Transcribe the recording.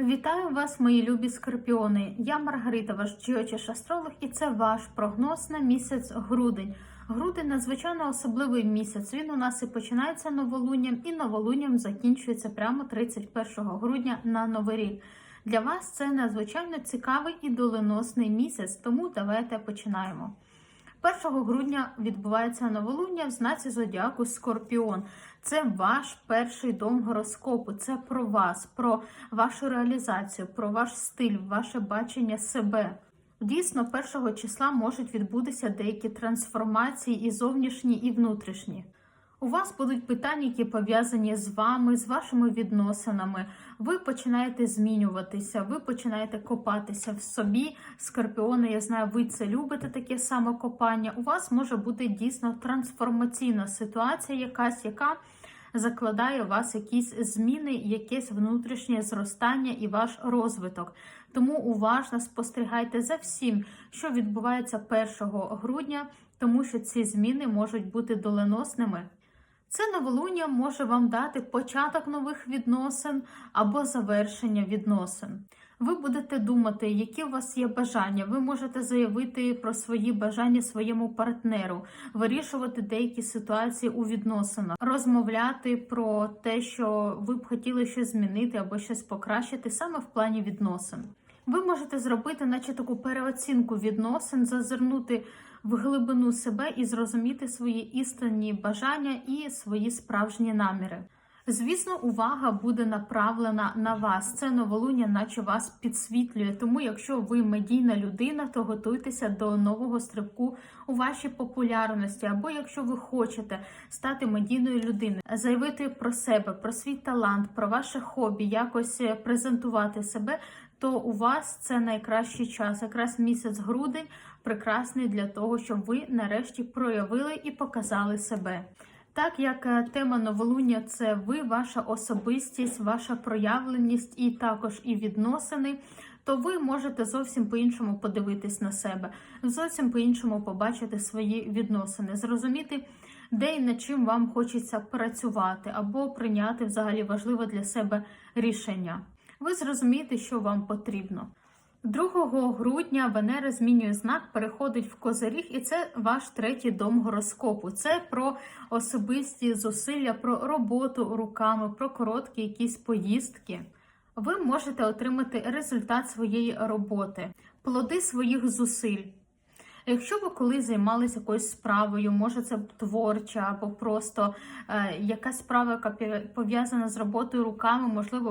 Вітаю вас, мої любі скорпіони. Я Маргарита, ваш джіочиш астролог, і це ваш прогноз на місяць грудень. Грудень надзвичайно особливий місяць. Він у нас і починається новолунням, і новолунням закінчується прямо 31 грудня на новий рік. Для вас це надзвичайно цікавий і доленосний місяць, тому давайте починаємо. 1 грудня відбувається новолуння в знаці зодіаку Скорпіон. Це ваш перший дом гороскопу. Це про вас, про вашу реалізацію, про ваш стиль, ваше бачення себе. Дійсно, першого числа можуть відбутися деякі трансформації і зовнішні, і внутрішні. У вас будуть питання, які пов'язані з вами, з вашими відносинами. Ви починаєте змінюватися, ви починаєте копатися в собі. Скорпіони, я знаю, ви це любите таке самокопання. У вас може бути дійсно трансформаційна ситуація, якась, яка закладає у вас якісь зміни, якесь внутрішнє зростання і ваш розвиток. Тому уважно спостерігайте за всім, що відбувається 1 грудня, тому що ці зміни можуть бути доленосними. Це новолуння може вам дати початок нових відносин або завершення відносин. Ви будете думати, які у вас є бажання. Ви можете заявити про свої бажання своєму партнеру, вирішувати деякі ситуації у відносинах, розмовляти про те, що ви б хотіли щось змінити або щось покращити саме в плані відносин. Ви можете зробити, наче таку переоцінку відносин, зазирнути в глибину себе і зрозуміти свої істинні бажання і свої справжні наміри. Звісно, увага буде направлена на вас. Це новолуння, наче вас підсвітлює. Тому, якщо ви медійна людина, то готуйтеся до нового стрибку у вашій популярності. Або якщо ви хочете стати медійною людиною, заявити про себе, про свій талант, про ваше хобі, якось презентувати себе. То у вас це найкращий час, якраз місяць грудень, прекрасний для того, щоб ви нарешті проявили і показали себе. Так як е, тема новолуння це ви, ваша особистість, ваша проявленість і також і відносини, то ви можете зовсім по-іншому подивитись на себе, зовсім по-іншому побачити свої відносини, зрозуміти, де і над чим вам хочеться працювати, або прийняти взагалі важливе для себе рішення. Ви зрозумієте, що вам потрібно. 2 грудня Венера змінює знак, переходить в Козиріг, і це ваш третій дом гороскопу. Це про особисті зусилля, про роботу руками, про короткі якісь поїздки. Ви можете отримати результат своєї роботи, плоди своїх зусиль. Якщо ви колись займалися якоюсь справою, може це творча або просто е, якась справа, яка пов'язана з роботою руками, можливо,